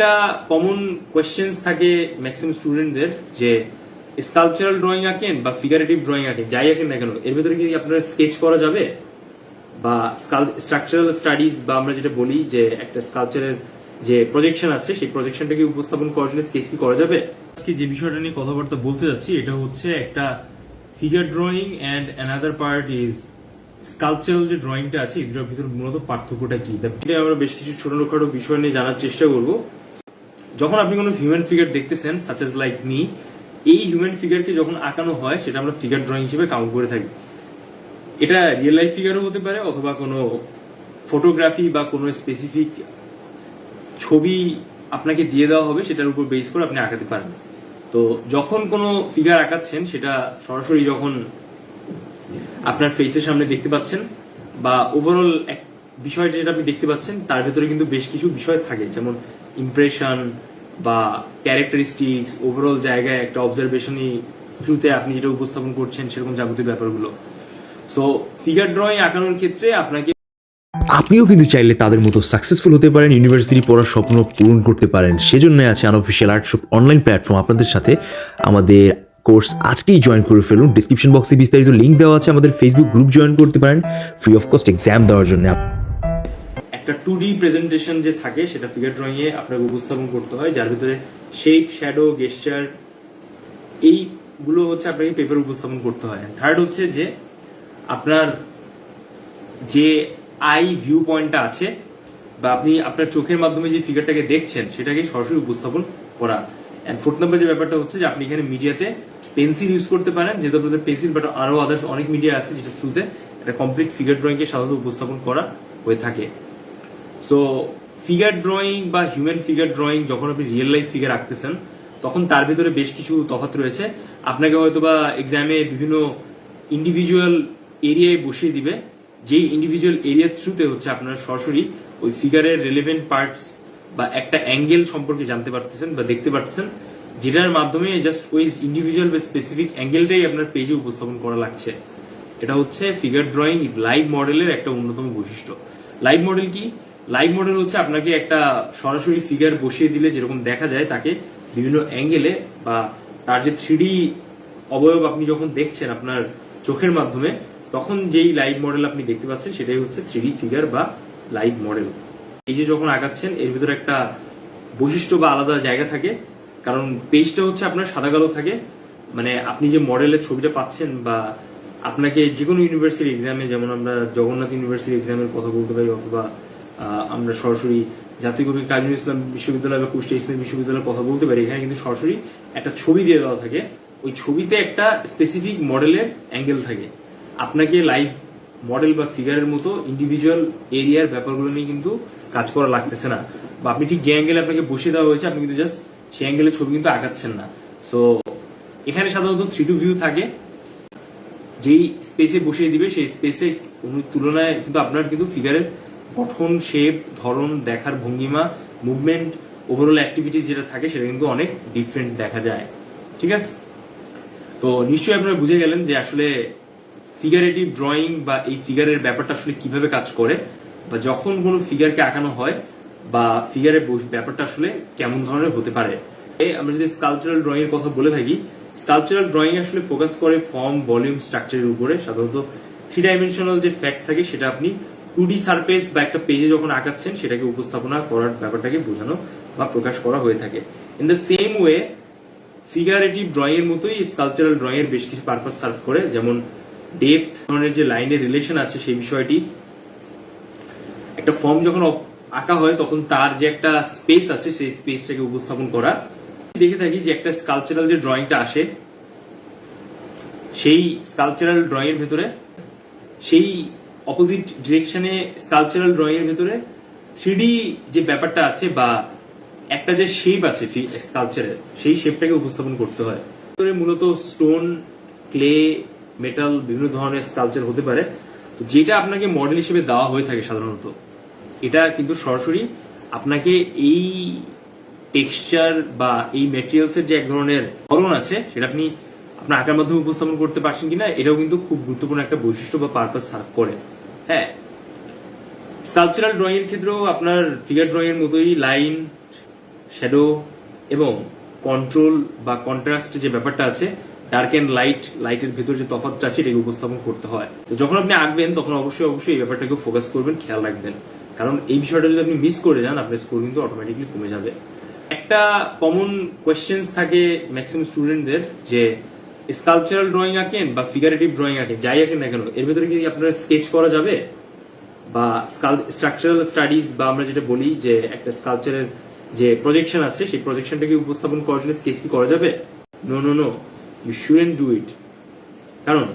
একটা common questions থাকে maximum স্টুডেন্টদের যে স্কাল্পচারাল ড্রয়িং আঁকেন বা ফিগারেটিভ ড্রয়িং আঁকেন যাই আঁকেন না কেন এর ভিতরে কি আপনার স্কেচ করা যাবে? বা স্ট্রাকচারাল স্টাডিজ বা আমরা যেটা বলি যে একটা স্কাল্পচারের যে প্রজেকশন আছে সেই প্রজেকশনটাকে উপস্থাপন করার জন্য স্কেচ কি করা যাবে? আজকে যে বিষয়টা নিয়ে কথাবার্তা বলতে যাচ্ছি এটা হচ্ছে একটা figure drawing and another part is sculptural যে ড্রয়িংটা আছে এদের ভিতরে মূলত পার্থক্যটা কি? আমরা বেশ কিছু ছোটখাটো বিষয় নিয়ে জানার চেষ্টা করব। যখন আপনি কোনো হিউম্যান ফিগার দেখতেছেন সাচ এজ লাইক মি এই হিউম্যান ফিগারকে যখন আঁকানো হয়, সেটা আমরা ফিগার ড্রয়িং হিসেবে কাউন্ট করে থাকি। এটা রিয়েল লাইফ ফিগারও হতে পারে, অথবা কোনো ফটোগ্রাফি বা কোনো স্পেসিফিক ছবি আপনাকে দিয়ে দেওয়া হবে, সেটার উপর বেস করে আপনি আঁকাতে পারেন। তো যখন কোনো ফিগার আঁকাচ্ছেন, সেটা সরাসরি যখন আপনার ফেসের সামনে দেখতে পাচ্ছেন, বা ওভারঅল এক বিষয়টা যেটা আপনি দেখতে পাচ্ছেন, তার ভেতরে কিন্তু বেশ কিছু বিষয় থাকে, যেমন ইমপ্রেশন বা ক্যারেক্টারিস্টিক্স ওভারঅল জায়গায় একটা অবজারভেশনই থ্রুতে আপনি যেটা উপস্থাপন করছেন সেরকম যাবতীয় ব্যাপারগুলো। সো ফিগার ড্রয়িং আঁকানোর ক্ষেত্রে আপনাকে আপনিও কিন্তু চাইলে তাদের মতো সাকসেসফুল হতে পারেন ইউনিভার্সিটি পড়ার স্বপ্ন পূরণ করতে পারেন। সেজন্য আছে আনঅফিসিয়াল আর্টশপ অনলাইন প্ল্যাটফর্ম আপনাদের সাথে আমাদের কোর্স আজকেই জয়েন করে ফেলুন। ডিসক্রিপশন বক্সে বিস্তারিত লিঙ্ক দেওয়া আছে আমাদের ফেসবুক গ্রুপ জয়েন করতে পারেন। ফ্রি অফ কস্ট এক্সাম দেওয়ার জন্য। একটা টু ডি প্রেজেন্টেশন যে থাকে, সেটা ফিগার ড্রয়িং এ আপনাকে উপস্থাপন করতে হয়, যার ভিতরে শেপ শ্যাডো গেস্টার এইগুলো হচ্ছে আপনাকে পেপার উপস্থাপন করতে হয়। থার্ড হচ্ছে যে, আপনার যে আই ভিউ পয়েন্টটা আছে, বা আপনি আপনার চোখের মাধ্যমে যে ফিগারটাকে দেখছেন, সেটাকে সরাসরি উপস্থাপন করা। অ্যান্ড ফোর্থ নাম্বার যে ব্যাপারটা হচ্ছে যে, আপনি এখানে মিডিয়াতে পেন্সিল ইউজ করতে পারেন, যেহেতু আপনাদের পেন্সিল বাট আরও আদার্স অনেক মিডিয়া আছে যেটা থ্রুতে একটা কমপ্লিট ফিগার ড্রয়িংকে সাধারণত উপস্থাপন করা হয়ে থাকে। সো ফিগার ড্রয়িং বা হিউম্যান ফিগার ড্রয়িং যখন আপনি রিয়েল লাইফ ফিগার আঁকতেছেন, তখন তার ভিতরে বেশ কিছু তফাৎ রয়েছে। আপনাকে হয়তো বা এক্সামে বিভিন্ন ইন্ডিভিজুয়াল এরিয়ায় বসিয়ে দিবে। যেই ইন্ডিভিজুয়াল এরিয়ার থ্রুতে হচ্ছে আপনারা সরাসরি ওই ফিগারের রেলেভেন্ট পার্টস বা একটা অ্যাঙ্গেল সম্পর্কে জানতে পারতেছেন বা দেখতে পারতেছেন, যেটার মাধ্যমে জাস্ট ওই ইন্ডিভিজুয়াল বা স্পেসিফিক অ্যাঙ্গেলটাই আপনার পেজে উপস্থাপন করা লাগছে। এটা হচ্ছে ফিগার ড্রয়িং লাইভ মডেলের একটা অন্যতম বৈশিষ্ট্য। লাইভ মডেল কি? লাইভ মডেল হচ্ছে আপনাকে একটা সরাসরি ফিগার বসিয়ে দিলে যেরকম দেখা যায় তাকে বিভিন্ন অ্যাঙ্গেলে বা তার যে থ্রিডি অবয়ব আপনি যখন দেখছেন আপনার চোখের মাধ্যমে, তখন যেই লাইভ মডেল আপনি দেখতে পাচ্ছেন সেটাই হচ্ছে থ্রিডি ফিগার বা লাইভ মডেল এই যে যখন আঁকাচ্ছেন এর ভিতরে একটা বৈশিষ্ট্য বা আলাদা জায়গা থাকে, কারণ পেজটা হচ্ছে আপনার সাদা কালো থাকে। মানে আপনি যে মডেলের ছবিটা পাচ্ছেন বা আপনাকে যে কোনো ইউনিভার্সিটি এক্সামে যেমন আমরা জগন্নাথ ইউনিভার্সিটি এক্সামের কথা বলতে পারি অথবা আমরা সরাসরি জাতীয় কাজী ইসলাম বিশ্ববিদ্যালয় বা কুষ্টিয়া ইসলাম বিশ্ববিদ্যালয়ের কথা বলতে পারি। এখানে কিন্তু সরাসরি একটা ছবি দিয়ে দেওয়া থাকে। ওই ছবিতে একটা স্পেসিফিক মডেলের অ্যাঙ্গেল থাকে। আপনাকে লাইভ মডেল বা ফিগারের মতো ইন্ডিভিজুয়াল এরিয়ার ব্যাপারগুলো নিয়ে কিন্তু কাজ করা লাগতেছে না। বা আপনি ঠিক যে অ্যাঙ্গেলে আপনাকে বসিয়ে দেওয়া হয়েছে, আপনি কিন্তু জাস্ট সেই অ্যাঙ্গেলের ছবি কিন্তু আঁকাচ্ছেন না। সো এখানে সাধারণত থ্রি টু ভিউ থাকে। যেই স্পেসে বসিয়ে দিবে, সেই স্পেসে তুলনায় কিন্তু আপনার কিন্তু ফিগারের গঠন শেপ ধরন, দেখার ভঙ্গিমা মুভমেন্ট ওভারঅল অ্যাক্টিভিটিস যেটা থাকে সেটা কিন্তু অনেক ডিফারেন্ট দেখা যায়। ঠিক আছে? তো নিশ্চয়ই আপনারা বুঝে গেলেন যে আসলে ফিগারেটিভ ড্রয়িং বা এই ফিগারের ব্যাপারটা আসলে কীভাবে কাজ করে বা যখন কোনো ফিগারকে আঁকানো হয় বা ফিগারের ব্যাপারটা আসলে কেমন ধরনের হতে পারে। আমরা যদি স্কালচারাল ড্রয়িং এর কথা বলে থাকি স্কালচারাল ড্রয়িং আসলে ফোকাস করে ফর্ম ভলিউম স্ট্রাকচারের উপরে। সাধারণত থ্রি ডাইমেনশনাল যে ফ্যাক্ট থাকে সেটা আপনি টু ডি সার্ফেস বা একটা পেজে যখন আঁকাচ্ছেন, সেটাকে উপস্থাপনা করার ব্যাপারটাকে বোঝানো বা প্রকাশ করা হয়ে থাকে। In the same way figurative drawing এর মতোই স্কালচারাল ড্রয়িং এর বেশ কিছু পারপাস সার্ভ করে। যেমন ডেপথ ধরনের যে লাইনের রিলেশন আছে সেই বিষয়টি। একটা ফর্ম যখন আঁকা হয়, তখন তার যে একটা স্পেস আছে, সেই স্পেসটাকে উপস্থাপন করা। দেখে থাকি যে একটা স্কালচারাল যে ড্রয়িংটা আসে, সেই স্কালচারাল ড্রয়িং এর ভেতরে সেই অপোজিট ডিরেকশনে স্কালচারাল ড্রয়িং এর ভেতরে থ্রিডি যে ব্যাপারটা আছে বা একটা যে শেপ আছে স্কালচারের সেই শেপটাকে উপস্থাপন করতে হয়। মূলত স্টোন ক্লে মেটাল বিভিন্ন ধরনের স্কালচার হতে পারে। তো যেটা আপনাকে মডেল হিসেবে দেওয়া হয়ে থাকে সাধারণত, এটা কিন্তু সরাসরি আপনাকে এই টেক্সচার বা এই মেটেরিয়ালস এর যে এক ধরনের ধরন আছে, সেটা আপনি আপনার আঁকার মাধ্যমে উপস্থাপন করতে পারছেন কিনা, এটাও কিন্তু খুব গুরুত্বপূর্ণ একটা বৈশিষ্ট্য বা পারপাস সার্ভ করে। হ্যাঁ স্কালচারাল ড্রয়িং এর ক্ষেত্রেও আপনার ফিগার ড্রয়িং এর মতোই লাইন শ্যাডো এবং কন্ট্রোল বা কন্ট্রাস্ট যে ব্যাপারটা আছে ডার্ক অ্যান্ড লাইট লাইটের ভেতর যে তফাৎটা আছে, এটাকে উপস্থাপন করতে হয়। তো যখন আপনি আঁকবেন, তখন অবশ্যই অবশ্যই এই ব্যাপারটাকে ফোকাস করবেন, খেয়াল রাখবেন। কারণ এই বিষয়টা যদি আপনি মিস করে যান, আপনার স্কোর কিন্তু অটোমেটিকলি কমে যাবে। একটা কমন কোয়েশ্চেন্স থাকে ম্যাক্সিমাম স্টুডেন্টদের যে স্কালচারাল ড্রয়িং আঁকেন বা ফিগারেটিভ ড্রয়িং আঁকেন, যাই আঁকেন না কেন, এর ভেতরে কি আপনার স্কেচ করা যাবে? বা স্ট্রাকচারাল স্টাডিজ বা আমরা যেটা বলি যে একটা স্কালচারের যে প্রজেকশন আছে, সেই প্রজেকশনটাকে উপস্থাপন করার জন্য স্কেচ কি করা যাবে? No no no you shouldn't do it কারণ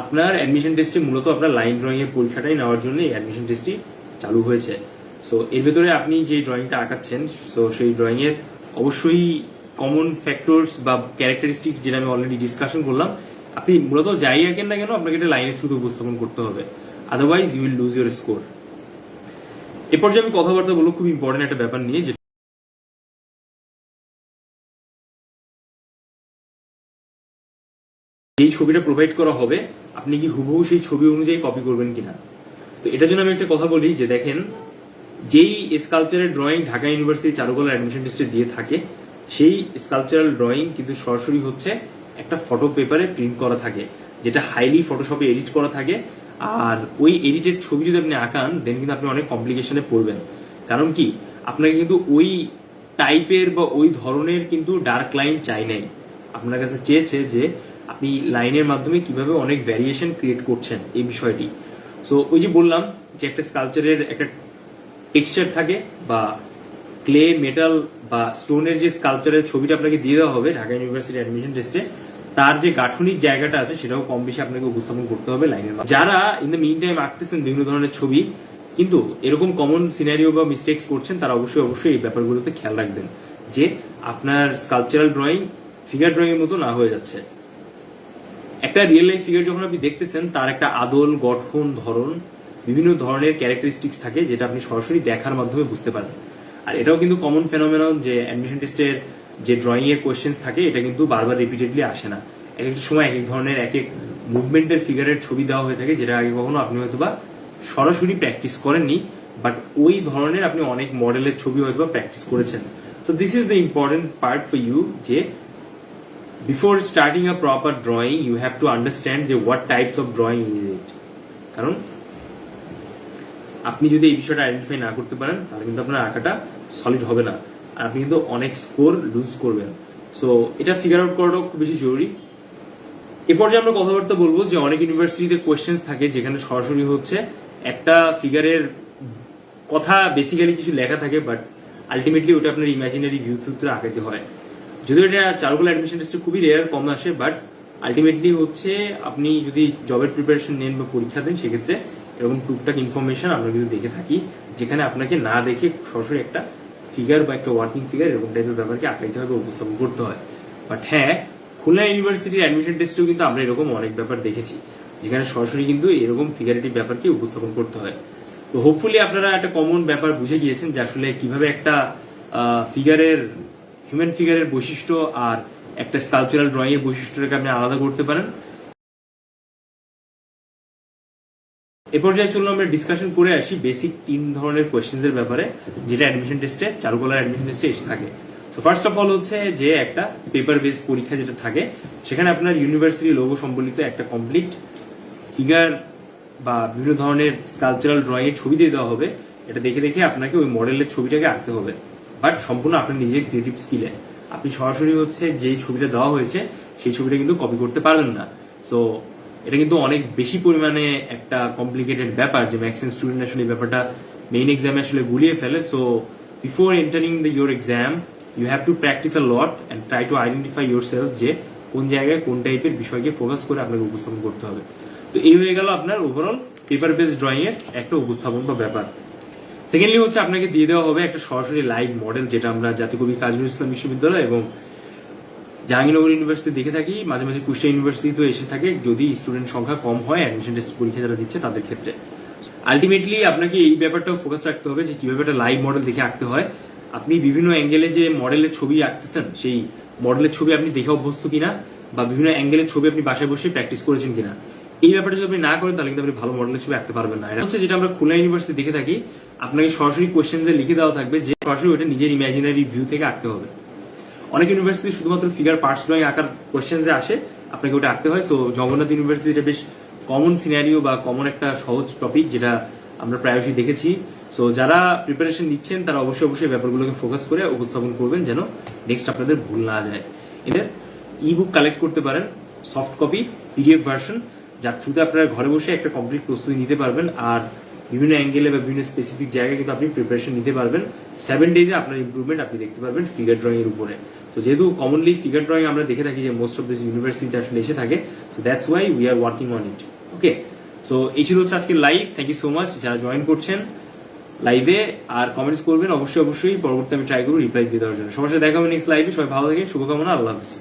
আপনার অ্যাডমিশন টেস্টে মূলত আপনার লাইন ড্রয়িং এর পরীক্ষাটাই নেওয়ার জন্য এই অ্যাডমিশন টেস্টটি চালু হয়েছে। সো এর ভেতরে আপনি যে ড্রয়িংটা আঁকাচ্ছেন সো সেই ড্রয়িং এর অবশ্যই কমন ফ্যাক্টরস বা ক্যারেক্টারিস্টিক্স যেটা আমি অলরেডি ডিসকাশন করলাম, আপনি মূলত যাই আঁকেন না কেন আপনাকে এটা লাইনের থ্রুতে উপস্থাপন করতে হবে। Otherwise you will lose your score এরপর যে আমি কথাবার্তা বলব, খুব ইম্পর্টেন্ট একটা ব্যাপার নিয়ে, যে যেই ছবিটা প্রোভাইড করা হবে, আপনি কি হুবহু সেই ছবি অনুযায়ী কপি করবেন কিনা? তো এটার জন্য আমি একটা কথা বলি, যে দেখেন, যেই স্কালচারের drawing Dhaka university Charukala admission টেস্টে দিয়ে থাকে সেই স্কালচারাল ড্রয়িং কিন্তু সরাসরি হচ্ছে একটা ফটো পেপারে প্রিন্ট করা থাকে, যেটা হাইলি ফটোশপে এডিট করা থাকে। আর ওই এডিটেড ছবি যদি আপনি আঁকান দেন কিন্তু আপনি অনেক কমপ্লিকেশনে পড়বেন। কারণ কি? আপনাকে কিন্তু ওই টাইপের বা ওই ধরনের কিন্তু ডার্ক লাইন চাই নাই। আপনার কাছে চেয়েছে যে আপনি লাইনের মাধ্যমে কীভাবে অনেক ভ্যারিয়েশন ক্রিয়েট করছেন এই বিষয়টি। সো ওই যে বললাম যে একটা স্কালচারের একটা টেক্সচার থাকে বা ক্লে মেটাল বা স্টোনের যে স্কালচারের ছবিটা আপনাকে দিয়ে দেওয়া হবে ঢাকা ইউনিভার্সিটি অ্যাডমিশন টেস্টে তার যে গাঠনিক জায়গাটা আছে সেটাও কম বেশি আপনাকে উপস্থাপন করতে হবে লাইনের যারা ইন দ্য মিন টাইম আঁকতেছেন বিভিন্ন ধরনের ছবি, কিন্তু এরকম কমন সিনারিও বা মিস্টেক্স করছেন, তারা অবশ্যই অবশ্যই এই ব্যাপারগুলোতে খেয়াল রাখবেন যে আপনার স্কালচারাল ড্রয়িং ফিগার ড্রয়িং এর মতো না হয়ে যাচ্ছে। একটা রিয়েল লাইফ ফিগার যখন আপনি দেখতেছেন, তার একটা আদল, গঠন, ধরন, বিভিন্ন ধরনের ক্যারেক্টারিস্টিক্স থাকে যেটা আপনি সরাসরি দেখার মাধ্যমে বুঝতে পারেন আর এটাও কিন্তু কমন ফেনোমেনন যে অ্যাডমিশন টেস্টের যে ড্রয়িং এর কোয়েশ্চেন্স থাকে, এটা কিন্তু বারবার রিপিটেডলি আসে না। এক একটা সময় এক এক ধরনের, এক এক মুভমেন্টের ফিগারের ছবি দেওয়া হয়ে থাকে, যেটা আগে কখনো আপনি হয়তো বা সরাসরি প্র্যাকটিস করেননি বাট ওই ধরনের আপনি অনেক মডেলের ছবি হয়তো বা প্র্যাকটিস করেছেন। So this is the important part for you যে before starting a proper drawing you have to understand the what types of drawing is it কারণ, আপনি যদি এই বিষয়টা আইডেন্টিফাই না করতে পারেন, তাহলে কিন্তু আপনার আঁকাটা সলিড হবে না। আর আপনি কিন্তু অনেক স্কোর লুজ করবেন। সো এটা ফিগার আউট করাটাও খুব বেশি জরুরি। এ পর্যায়ে আমরা কথাবার্তা বলব যে অনেক ইউনিভার্সিটিতে কোয়েশ্চেন্স থাকে যেখানে সরাসরি হচ্ছে একটা ফিগারের কথা বেসিক্যালি কিছু লেখা থাকে বাট আলটিমেটলি ওটা আপনার ইমাজিনারি ভিউ থ্রুতে আঁকাতে হয়। যদিও এটা চারুকলা অ্যাডমিশন টেস্টে খুবই রেয়ার কম আসে বাট আলটিমেটলি হচ্ছে আপনি যদি জবের প্রিপারেশন নেন বা পরীক্ষা দেন, সেক্ষেত্রে এরকম টুকটাক ইনফরমেশন আমরা কিন্তু দেখে থাকি, যেখানে আপনাকে না দেখে সরাসরি একটা ফিগার বা একটা ওয়ার্কিং ফিগার এরকম টাইপের ব্যাপারকে আঁকাইতে উপস্থাপন করতে হয়। বাট হ্যাঁ খুলনা ইউনিভার্সিটির অ্যাডমিশন টেস্টেও কিন্তু আমরা এরকম অনেক ব্যাপার দেখেছি, যেখানে সরাসরি কিন্তু এরকম ফিগারেটিভ ব্যাপারকে উপস্থাপন করতে হয়। তো হোপফুলি আপনারা একটা কমন ব্যাপার বুঝে গিয়েছেন যে আসলে কীভাবে একটা ফিগারের হিউম্যান ফিগারের বৈশিষ্ট্য আর একটা স্কালচারাল ড্রয়িং এর বৈশিষ্ট্যটাকে আপনি আলাদা করতে পারেন। এ পর্যায়ে চলুন আমরা ডিসকাশন করে আসি বেসিক তিন ধরনের কোয়েশ্চেন্স এর ব্যাপারে, যেটা অ্যাডমিশন টেস্টে চারুকলার অ্যাডমিশন টেস্টে এসে থাকে। তো ফার্স্ট অফ অল হচ্ছে যে একটা পেপার বেস পরীক্ষা যেটা থাকে, সেখানে আপনার ইউনিভার্সিটি লোগো সম্বলিত একটা কমপ্লিট ফিগার বা বিভিন্ন ধরনের স্কালচারাল ড্রয়িং এর ছবি দিয়ে দেওয়া হবে। এটা দেখে দেখে আপনাকে ওই মডেলের ছবিটাকে আঁকতে হবে। বাট সম্পূর্ণ আপনার নিজের ক্রিয়েটিভ স্কিলে আপনি সরাসরি হচ্ছে যেই ছবিটা দেওয়া হয়েছে, সেই ছবিটা কিন্তু কপি করতে পারবেন না। সো এটা কিন্তু অনেক বেশি পরিমাণে একটা কমপ্লিকেটেড ব্যাপার যে ম্যাক্সিমাম স্টুডেন্ট আসলে এই ব্যাপারটা মেইন এক্সামে আসলে গুলিয়ে ফেলে। So before entering the your exam you have to practice a lot and try to identify yourself যে কোন জায়গায় কোন টাইপের বিষয়কে ফোকাস করে আপনাকে উপস্থাপন করতে হবে। তো এই হয়ে গেল আপনার ওভারঅল পেপার বেস ড্রয়িং এর একটা উপস্থাপন বা ব্যাপার। সেকেন্ডলি হচ্ছে আপনাকে দিয়ে দেওয়া হবে একটা সরাসরি লাইভ মডেল যেটা আমরা জাতীয় কবি কাজী ইসলাম বিশ্ববিদ্যালয় এবং জাহাঙ্গীরনগর ইউনিভার্সিটি দেখে থাকি, মাঝে মাঝে কুষ্টিয়া ইউনিভার্সিটি তো এসে থাকে, যদি স্টুডেন্ট সংখ্যা কম হয় অ্যাডমিশন টেস্ট পরীক্ষা যারা দিচ্ছে তাদের ক্ষেত্রে। আলটিমেটলি আপনাকে এই ব্যাপারটাও ফোকাস রাখতে হবে যে কীভাবে একটা লাইভ মডেল দেখে আঁকতে হয়। আপনি বিভিন্ন অ্যাঙ্গেলে যে মডেলের ছবি আঁকতেছেন, সেই মডেলের ছবি আপনি দেখে অভ্যস্ত কিনা, বা বিভিন্ন অ্যাঙ্গেলের ছবি আপনি বাসায় বসে প্র্যাকটিস করেছেন কিনা। এই ব্যাপারটা যদি আপনি না করেন, তাহলে কিন্তু আপনি ভালো মডেল ছবি আঁকতে পারবেন না। এটা হচ্ছে যেটা আমরা খুলনা ইউনিভার্সিটি দেখে থাকি, আপনাকে সরাসরি কোয়েশ্চেন লিখে দেওয়া থাকবে যে সরাসরি ওটা নিজের ইমাজিনারি ভিউ থেকে আঁকতে হবে। অনেক ইউনিভার্সিটি শুধুমাত্র ফিগার পার্টস ড্রয়িং আঁকার কোয়েশ্চেন যে আসে, আপনাকে ওটা আঁকতে হয়। সো জগন্নাথ ইউনিভার্সিটিটা বেশ কমন সিনারিও বা কমন একটা সহজ টপিক যেটা আমরা প্রায়শই দেখেছি। সো যারা প্রিপারেশন নিচ্ছেন, তারা অবশ্যই অবশ্যই ব্যাপারগুলোকে ফোকাস করে উপস্থাপন করবেন যেন নেক্সট আপনাদের ভুল না যায়। এদের ই বুক কালেক্ট করতে পারেন সফট কপি পিডিএফ ভার্সন যার থ্রুতে আপনারা ঘরে বসে একটা কমপ্লিট প্রস্তুতি নিতে পারবেন। আর বিভিন্ন অ্যাঙ্গেলে বা বিভিন্ন স্পেসিফিক জায়গায় কিন্তু আপনি প্রিপারেশন নিতে পারবেন। সেভেন ডেজে আপনার ইমপ্রুভমেন্ট আপনি দেখতে পারবেন ফিগার ড্রয়িং এর উপরে। তো যেহেতু কমনলি ফিগার ড্রয়িং আমরা দেখে থাকি যে মোস্ট অফ দিস ইউনিভার্সিটি আসলে এসে থাকে তো that's why we are working on it okay so এই ছিল হচ্ছে আজকে live thank you so much যারা জয়েন করছেন লাইভে আর কমেন্টস করবেন, অবশ্যই অবশ্যই, পরবর্তী আমি ট্রাই করব রিপ্লাই দিয়ে দেওয়ার জন্য। সবার সাথে দেখা হবে নেক্সট লাইভে সবাই ভালো থাকে শুভকামনা, আল্লাহ হাফিজ।